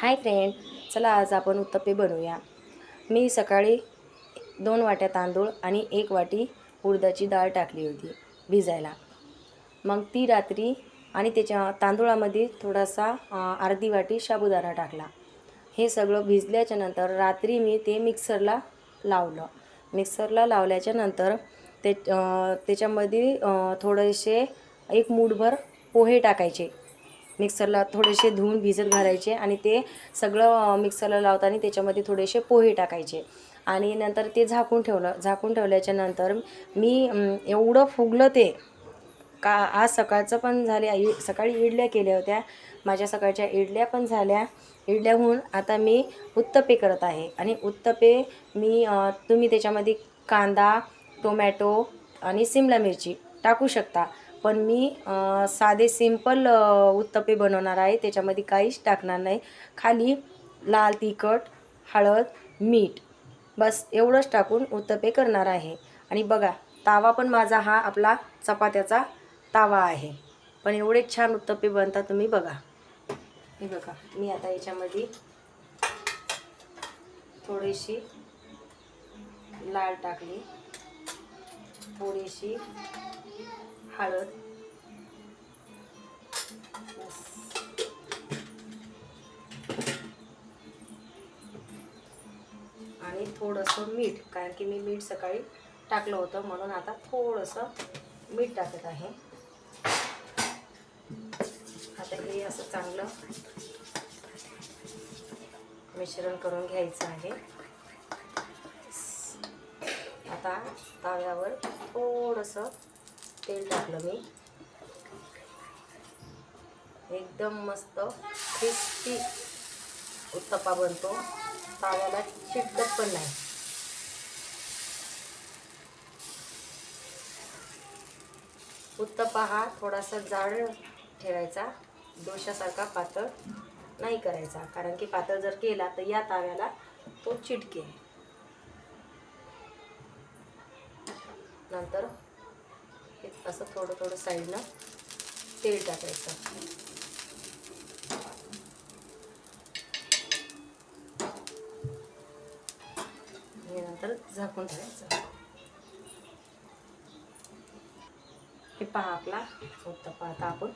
Hi friend चला आज आपण उत्तप्पे बनवूया. मी सकाळी दोन वाट्या तांदूळ आणि एक वाटी उडदाची डाळ टाकली होती भिजायला. मग ती रात्री आणि त्याच्या तांदूळामध्ये थोडासा अर्धी वाटी साबुदाणा टाकला. हे सगळं भिजल्याच्या नंतर रात्री मी ते मिक्सरला लावलं. मिक्सरला लावल्याच्या नंतर ते त्याच्यामध्ये थोडेसे एक मूठभर पोहे टाकायचे. मिक्सरला थोडेसे धुवून भिजत घालायचे आणि ते सगळं मिक्सरला लावताना त्याच्यामध्ये थोडेसे पोहे टाकायचे. आणि नंतर ते झाकून ठेवलं. झाकून ठेवल्याच्या नंतर मी एवढं फुगलं ते का आज सकाळचं पण झाले आई सकाळी इडल्या केल्या होत्या. माझ्या सकाळच्या इडल्या पण झाल्या. इडल्या होऊन आता मी उत्तपे करत आहे. आणि उत्तपे मी तुम्ही त्याच्यामध्ये कांदा टोमॅटो आणि सिमला मिरची टाकू शकता. पण मी साधे सिंपल उत्तपे बनवणार आहे. त्याच्यामध्ये काहीच टाकणार नाही. खाली लाल तिखट हळद मीठ बस एवढंच टाकून उत्तपे करणार आहे. आणि बघा तावा पण माझा हा आपला चपात्याचा तावा आहे. पण एवढे छान उत्तपे बनतात तुम्ही बघा. हे बघा मी आता याच्यामध्ये थोडीशी लाल टाकली. थोडीशी हळद. आणि थोडंसं मीठ कारण की मी मीठ सकाळी टाकलं होतं म्हणून आता थोडंसं मीठ टाकत आहे. आता हे असं चांगलं मिश्रण करून घ्यायचं आहे. आता ताव्यावर थोडंसं तेल टाकलं मी. एकदम मस्त क्रिस्पी उत्तप्पा बनतो. ताव्याला चिटकत पण नाही. उत्तप्पा हा थोडासा जाड ठेवायचा. दोशासारखा पातळ नाही करायचा. कारण की पातळ जर केला तर या ताव्याला तो चिटके नंतर हे असं थोडं थोडं साईडनं तेल टाकायचं. नंतर झाकून ठेवायचं. हे पहा आपला उत्तप्पा आता आपण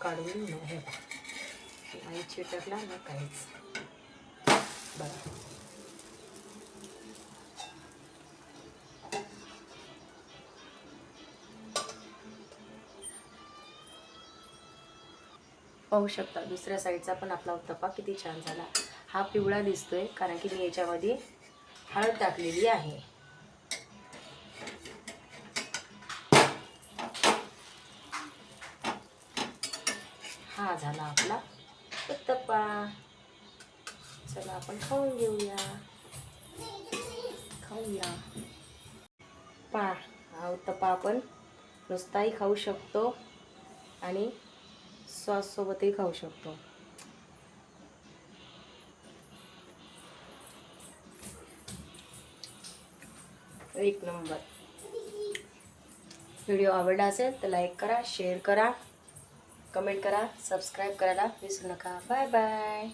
काढून घेऊ. हे पहा. नाही चिटकला ना काहीच. बरं. पाहू शकता. दुसऱ्या साईडचा पण आपला उत्तप्पा किती छान झाला. हा पिवळा दिसतोय कारण की मी याच्यामध्ये हळद टाकलेली आहे. हा झाला आपला उत्तप्पा. चला आपण खाऊन घेऊया. खाऊया. पहा हा उत्तप्पा आपण नुसताही खाऊ शकतो. आणि सॉससोबतही खाऊ शकतो. एक नंबर. व्हिडिओ आवडला असेल तर लाईक करा शेअर करा कमेंट करा सबस्क्राईब करायला विसरू नका. Bye bye.